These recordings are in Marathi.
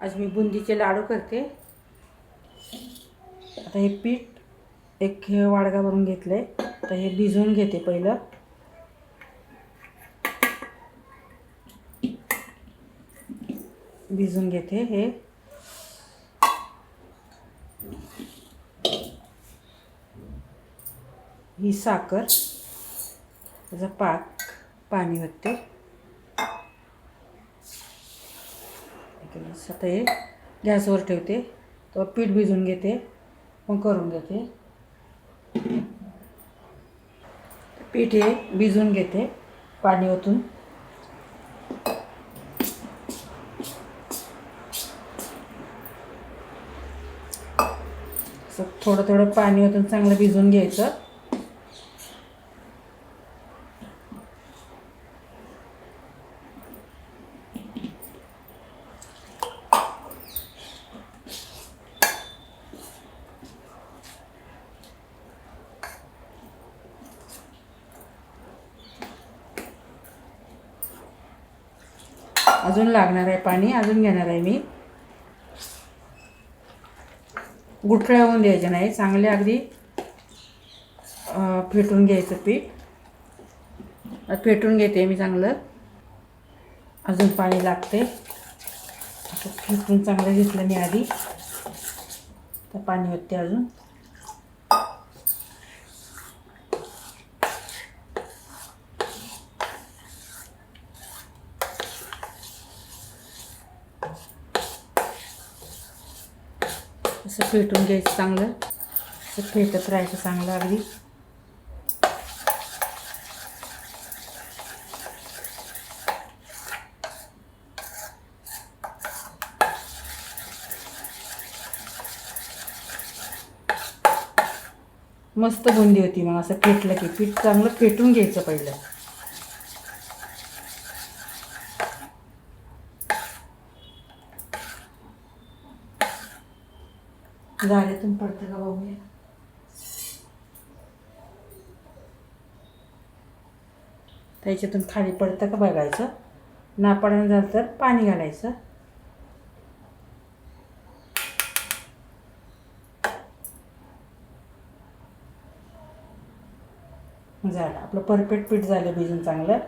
आज मी बुंदीचे लाडू करते. आता हे पीठ एक हे वाडगा भरून घेतलं आहे तर हे भिजवून घेते पहिलं. भिजून घेते हे. ही साखर त्याचा पाक पाणी होते आता हे गॅसवर ठेवते. तर पीठ भिजून घेते. मग करून घेते. पीठ हे भिजून घेते पाणी ओतून असं थोडं थोडं पाणी ओतून चांगलं भिजून घ्यायचं. अजून लागणार आहे पाणी अजून घेणार आहे मी. गुठळ्या होऊन द्यायचे नाही चांगले अगदी फेटून घ्यायचं पीठ. फेटून घेते मी चांगलं. अजून पाणी लागते असं फेटून चांगलं घेतलं मी आधी. तर पाणी होते अजून. फेटून घ्यायचं चांगलं. फेटत राहायचं चांगलं अगदी. मस्त बुंदी होती मग असं फेटलं की पीठ चांगलं फेटून घ्यायचं पहिलं. गाड्यातून पडतं का बघूया त्याच्यातून खाली पडतं का बघायचं? ना पडणं झालं तर पाणी घालायचं. झालं. आपलं परफेक्ट पीठ झालं भिजून चांगलं.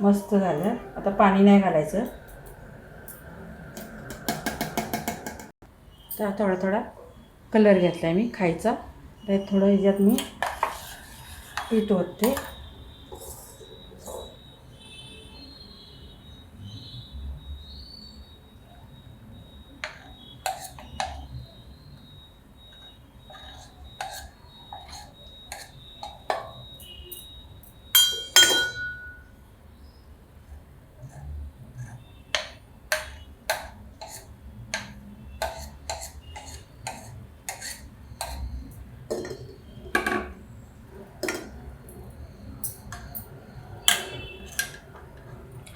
मस्त झालं. आता पाणी नाही घालायचं. त्या थोडा थोडा कलर घेतला आहे मी खायचा. त्यात थोडं ह्याच्यात मी पीठ ओतते.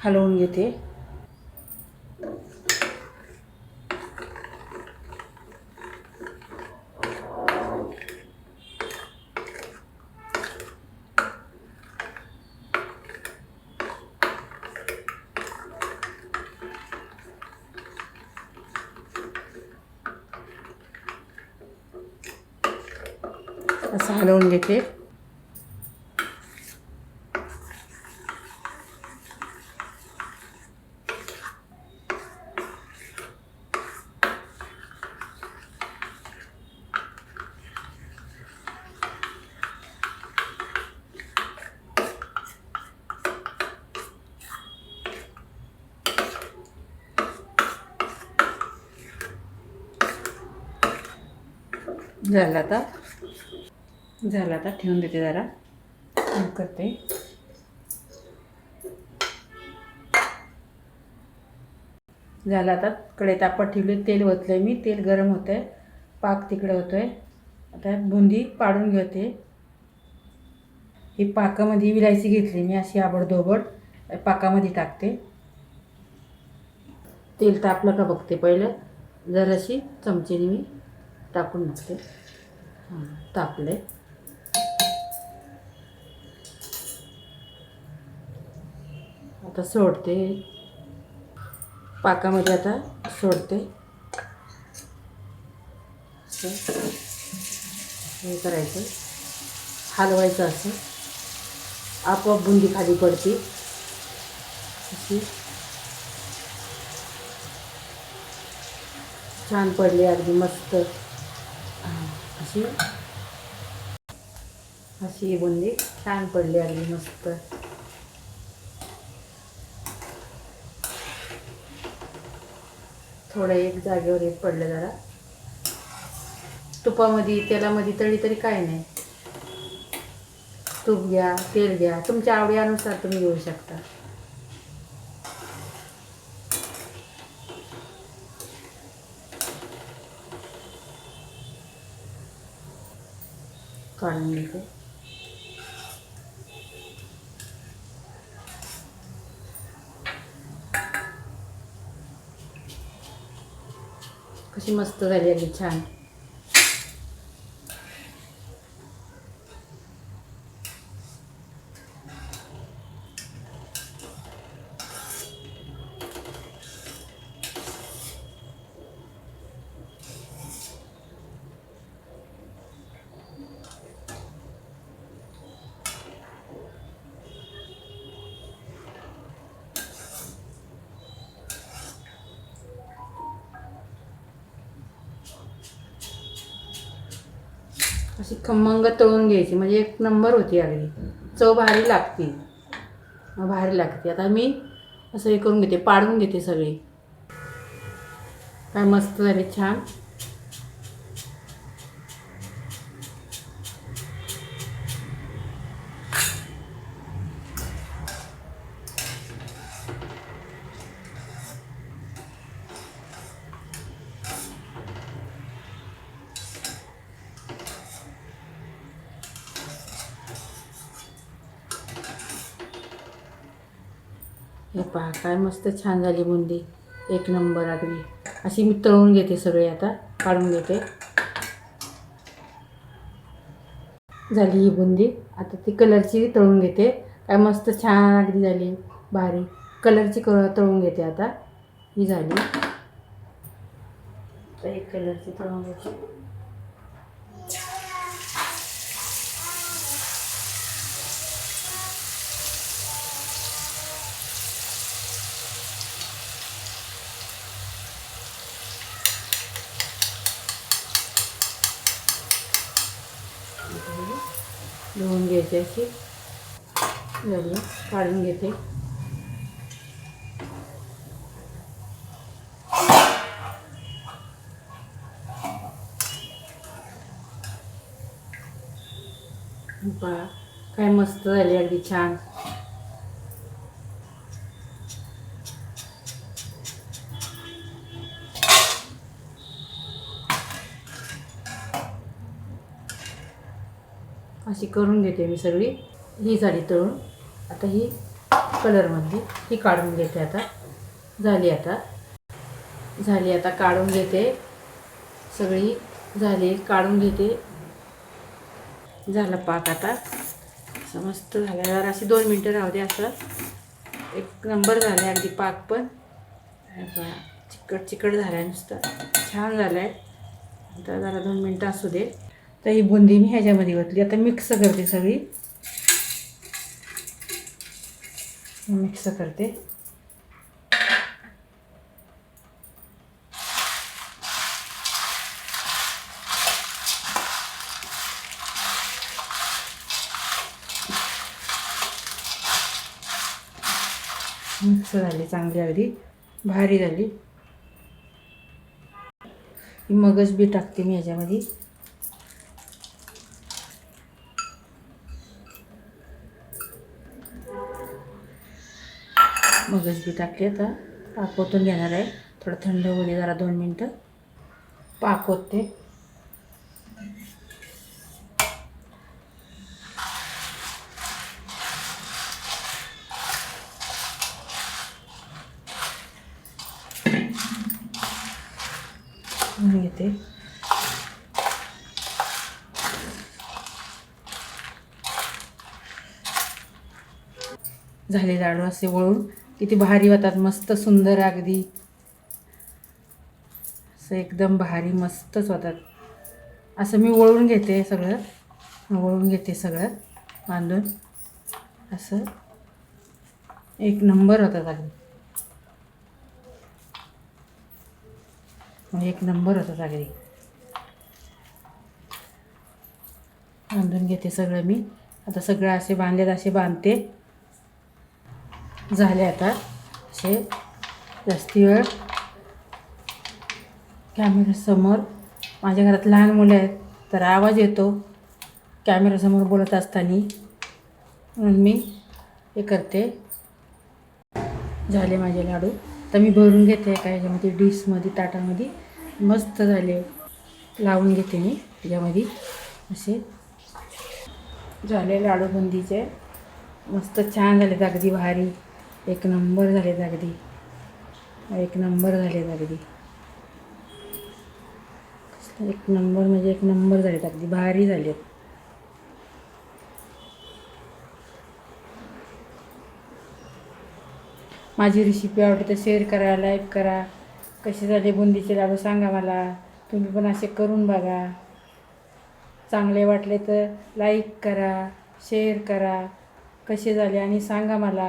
हलवून घेते. असं हलवून घेते झालं आता झालं आता ठेवून देते जरा. करते. झालं आता कडे तापत ठेवले तेल ओतलं मी तेल गरम होतं आहे पाक तिकडे होतो आहे आता बुंदी पाडून घेते. ही पाकामध्ये विलायची घेतली मी अशी आबडधोबड पाकामध्ये टाकते. तेल तापलं का बघते पहिलं जराशी चमचेने मी टाकून बघते तापले आता सोडते. पाकामध्ये आता सोडते. हे करायचं. हलवायचं असं. आपोआप बुंदी खाली पडते. अशी. छान पडली अगदी मस्त. अशी. अशी ही बुंदी छान पडली अगदी मस्त. थोडं एक जागेवर एक पडलं जरा. तुपामध्ये तेलामध्ये तळी तरी काय नाही. तूप घ्या तेल घ्या तुमच्या आवडीनुसार तुम्ही घेऊ शकता. काढून घेते. कशी मस्त झाली अगदी छान अशी खमंग तळून घ्यायची. म्हणजे एक नंबर होती अगदी. चव भारी लागते. भारी लागते. आता मी असं हे करून घेते. पाडून घेते सगळी. काय मस्त झाले छान. हे पहा काय मस्त छान झाली बुंदी. एक नंबर अगदी अशी मी तळून घेते सगळे आता काढून घेते. झाली ही बुंदी. आता ती कलरची तळून घेते. काय मस्त छान अगदी झाली भारी. कलरची क तळून घेते आता. ही झाली. तर एक कलरची तळून घेते. धुवून घ्यायची अशी झाली काढून घेते. काय मस्त झाली अगदी छान. अशी करून घेते मी सगळी ही झाली तळून. आता ही कलरमधली ही काढून घेते आता. झाली आता. झाली आता काढून घेते. सगळी झाली काढून घेते. झाला पाक आता. असं मस्त झालं. जरा अशी दोन मिनटं राहू दे असं. एक नंबर झाला अगदी पाक पण. चिकट चिकट झालं आहे नुसतं. छान झालं आहे आता जरा दोन मिनटं असू दे. तर ही बुंदी मी ह्याच्यामध्ये घातली. आता मिक्स करते सगळी. मिक्स करते. मिक्स झाली चांगली अगदी. भारी झाली. ही मगज बी टाकते मी ह्याच्यामध्ये. मगज बी टाकली आता. पाक ओतून घेणार आहे. थोडं थंड होऊ दे जरा दोन मिनटं. पाक ओतते घेते. झाले लाडू असे वळून. किती भारी होतात मस्त सुंदर अगदी. असं एकदम भारी मस्तच होतात. असं मी वळून घेते सगळं. वळून घेते सगळं बांधून. असं. एक नंबर होतात अगदी. मग एक नंबर होतात अगदी. बांधून घेते सगळं मी. आता सगळं असे बांधलेत असे बांधते. झाले आता. असे जास्ती वेळ कॅमेऱ्यासमोर माझ्या घरात लहान मुलं आहेत तर आवाज येतो कॅमेऱ्यासमोर बोलत असताना. म्हणून मी हे करते. झाले माझे लाडू. तर मी भरून घेते एका ह्याच्यामध्ये डिशमध्ये ताटामध्ये. मस्त झाले. लावून घेते मी त्याच्यामध्ये. असे झाले लाडू बुंदीचे मस्त छान झाले अगदी भारी. एक नंबर झालेत अगदी. एक नंबर झालेत अगदी. एक नंबर म्हणजे एक नंबर झालेत अगदी. भारी झालेत. माझी रेसिपी आवडते तर शेअर करा लाईक करा. कसे झाले बुंदीचे लाडू सांगा मला. तुम्ही पण असे करून बघा. चांगले वाटले तर लाईक करा शेअर करा. कसे झाले आणि सांगा मला.